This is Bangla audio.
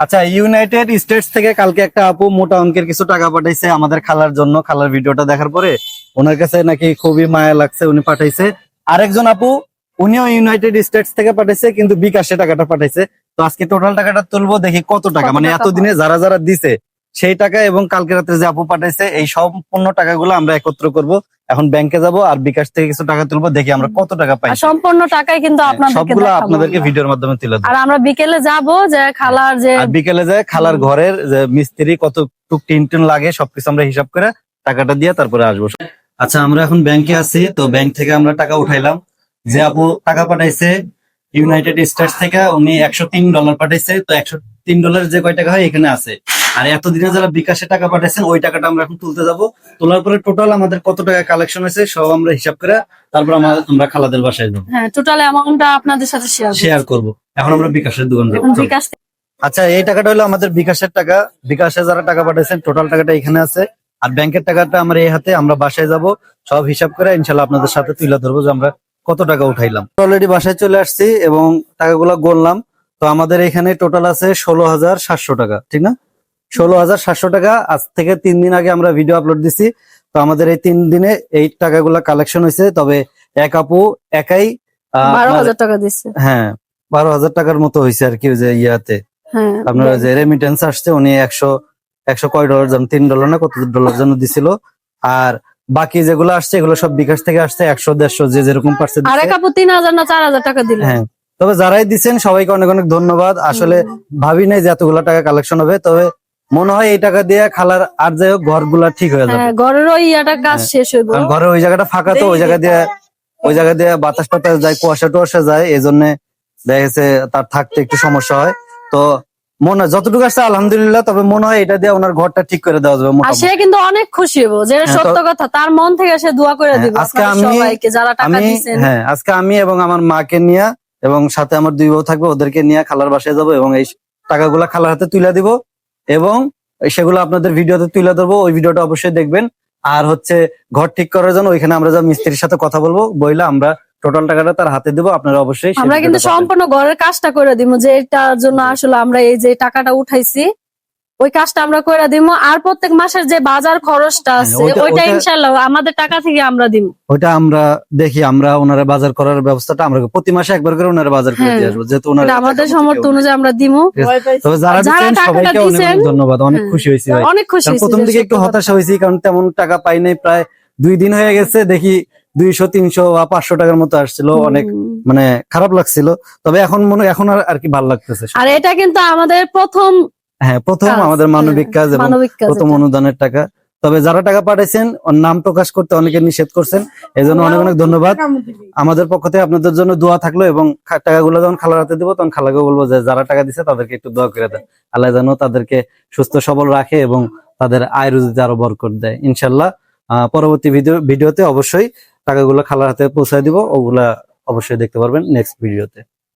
আচ্ছা ইউনাইটেড স্টেটস থেকে কালকে একটা আপু মোটা অঙ্কের কিছু টাকা পাঠাইছে আমাদের খালার জন্য খালার ভিডিওটা দেখার পরে। ওনার কাছে নাকি খুবই মায়া লাগছে উনি পাঠাইছে। আরেকজন আপু উনিও ইউনাইটেড স্টেটস থেকে পাঠাইছে কিন্তু বিকাশে টাকাটা পাঠাইছে। তো আজকে টোটাল টাকাটা তুলবো দেখি কত টাকা মানে এতদিনে যারা যারা দিছে সেই টাকা এবং কালকে রাত্রে যে আপু পাঠাইছে এই সম্পূর্ণ টাকাগুলো আমরা একত্র করব। এখন ব্যাংকে যাব আর বিকাশ থেকে কিছু টাকা তুলবো দেখি আমরা কত টাকা পাই। সম্পূর্ণ টাকাই কিন্তু আপনাদেরকে সবগুলো আপনাদেরকে ভিডিওর মাধ্যমে তুলে আর আমরা বিকেলে যাব যে খালার যে বিকেলে যায় খালার ঘরের যে মিস্ত্রি কত টুক টিন টিন লাগে সবকিছু আমরা হিসাব করে টাকাটা দিয়ে তারপরে আসব। আচ্ছা আমরা এখন ব্যাংকে আছি তো ব্যাংক থেকে আমরা টাকা উঠাইলাম। যে আপু টাকা পাঠাইছে ইউনাইটেড স্টেটস থেকে উনি একশো তিন ডলার পাঠাইছে তো একশো তিন ডলার যে কয় টাকা হয় এখানে আছে। আর এতদিনে যারা বিকাশে টাকা পাঠাইছেন ওই টাকাটা আমরা এখন তুলতে যাব। তোলার পরে টোটাল আমাদের কত টাকা কালেকশন হয়েছে সব আমরা হিসাব করে তারপর আমরা আমরা খালাদের বাসায় যাব। হ্যাঁ টোটাল অ্যামাউন্টটা আপনাদের সাথে শেয়ার শেয়ার করব। এখন আমরা বিকাশের দোকান যাব। বিকাশ আচ্ছা এই টাকাটা হলো আমাদের বিকাশের টাকা। বিকাশে যারা টাকা পাঠাইছেন টোটাল টাকাটা এখানে আছে। আর ব্যাংকের টাকাটা আমরা এই হাতে আমরা বাসায় যাব। সব হিসাব করে ইনশাল্লাহ আপনাদের সাথে তুলে ধরবো যে আমরা কত টাকা উঠাইলাম। অলরেডি বাসায় চলে আসছি এবং টাকাগুলো গড়লাম তো আমাদের এখানে টোটাল আছে ষোলো হাজার সাতশো টাকা ঠিক না? ষোলো হাজার সাতশো টাকা। আজ থেকে তিন দিন আগে আমরা ভিডিও আপলোড দিছি। তো আমাদের এই তিন দিনে এই টাকাগুলো কালেকশন হয়েছে। তবে এক আপু একাই বারো হাজার টাকা দিচ্ছে হ্যাঁ বারো হাজার টাকার মতো হয়েছে আর কি যে ইয়াতে। হ্যাঁ। আপনার যে রেমিটেন্স আসছে উনি একশো একশো কয় ডলার যেন তিন ডলার না কত ডলার যেন দিছিল। আর বাকি যেগুলো আসছে এগুলো সব বিকাশ থেকে আসছে। একশো দেড়শো যে যেরকম পারছে আর এক আপু তিন হাজার না চার হাজার টাকা দিল। হ্যাঁ। তবে যারাই দিচ্ছেন সবাইকে অনেক অনেক ধন্যবাদ। আসলে ভাবি নাই যে এতগুলো টাকা কালেকশন হবে। তবে মনে হয় এই টাকা দিয়ে খালার আর যাই হোক ঘরগুলা ঠিক হয়ে যাবে। হ্যাঁ ঘরের ওই ইয়াটা কাজ হ্যাঁ। শেষ হইব। ঘরের ওই জায়গাটা ফাঁকা তো ওই জায়গা দিয়ে ওই জায়গা দিয়ে বাতাস টাতাস যায় কুয়াশা টুয়াশা যায় এই জন্য দেখা গেছে তার থাকতে একটু সমস্যা হয়। তো মনে হয় যতটুকু আসছে আলহামদুলিল্লাহ তবে মনে হয় এটা দিয়ে ওনার ঘরটা ঠিক করে দেওয়া যাবে আর সে কিন্তু অনেক খুশি হব যেটা হ্যাঁ, সত্য কথা তার মন থেকে সে দোয়া করে দিব আজকে আমি- যারা টাকা আমি হ্যাঁ আজকে আমি এবং আমার মাকে নিয়ে এবং সাথে আমার দুই বউ থাকবে ওদেরকে নিয়ে খালার বাসায় যাব এবং এই টাকাগুলা খালার হাতে তুলে দিব। এবং সেগুলো আপনাদের ভিডিওতে তুলে ধরবো ওই ভিডিওটা অবশ্যই দেখবেন। আর হচ্ছে ঘর ঠিক করার জন্য ওইখানে আমরা যা মিস্ত্রির সাথে কথা বলব বইলে আমরা টোটাল টাকাটা তার হাতে দেবো আপনারা অবশ্যই আমরা কিন্তু সম্পূর্ণ ঘরের কাজটা করে দিব যে এটার জন্য আসলে আমরা এই যে টাকাটা উঠাইছি ওই কাজটা আমরা করে দিব আর প্রত্যেক মাসের যে বাজার খরচটা হ্যাঁ, আছে ওইটা- ইনশাল্লাহ আমাদের টাকা থেকে আমরা দিব ওইটা আমরা দেখি আমরা ওনারা বাজার করার ব্যবস্থাটা আমরা প্রতি মাসে একবার করে ওনারা বাজার করে হ্যাঁ। দিয়ে আসব যেহেতু ওনারা আমাদের সামর্থ্য অনুযায়ী আমরা দিব তবে যারা দিচ্ছেন সবাইকে অনেক ধন্যবাদ। অনেক হ্যাঁ। খুশি হয়েছি ভাই। অনেক খুশি প্রথম দিকে একটু হতাশা। হয়েছি কারণ তেমন টাকা পাই নাই। প্রায় দুই দিন হয়ে গেছে দেখি দুইশো তিনশো বা পাঁচশো টাকার মতো আসছিল। অনেক মানে খারাপ লাগছিল। তবে এখন মনে এখন আর কি ভালো লাগতেছে। আর এটা কিন্তু আমাদের প্রথম হ্যাঁ প্রথম আমাদের মানবিক হ্যাঁ, কাজ এবং প্রথম অনুদানের টাকা। তবে যারা টাকা পাঠাইছেন ওর নাম প্রকাশ করতে অনেকে নিষেধ করছেন। এই জন্য অনেক অনেক ধন্যবাদ। আমাদের পক্ষ থেকে আপনাদের জন্য দোয়া থাকল এবং টাকাগুলো যখন খালার হাতে দিব তখন খালাকে বলব যে যারা টাকা দিছে তাদেরকে একটু দোয়া করে দেন। আল্লাহ যেন তাদেরকে সুস্থ সবল রাখে এবং তাদের আয় রুজিতে আরও বরকত দেয়। ইনশাল্লাহ পরবর্তী ভিডিও ভিডিওতে অবশ্যই টাকাগুলো খালার হাতে পৌঁছায় দিব। ওগুলা অবশ্যই দেখতে পারবেন নেক্সট ভিডিওতে।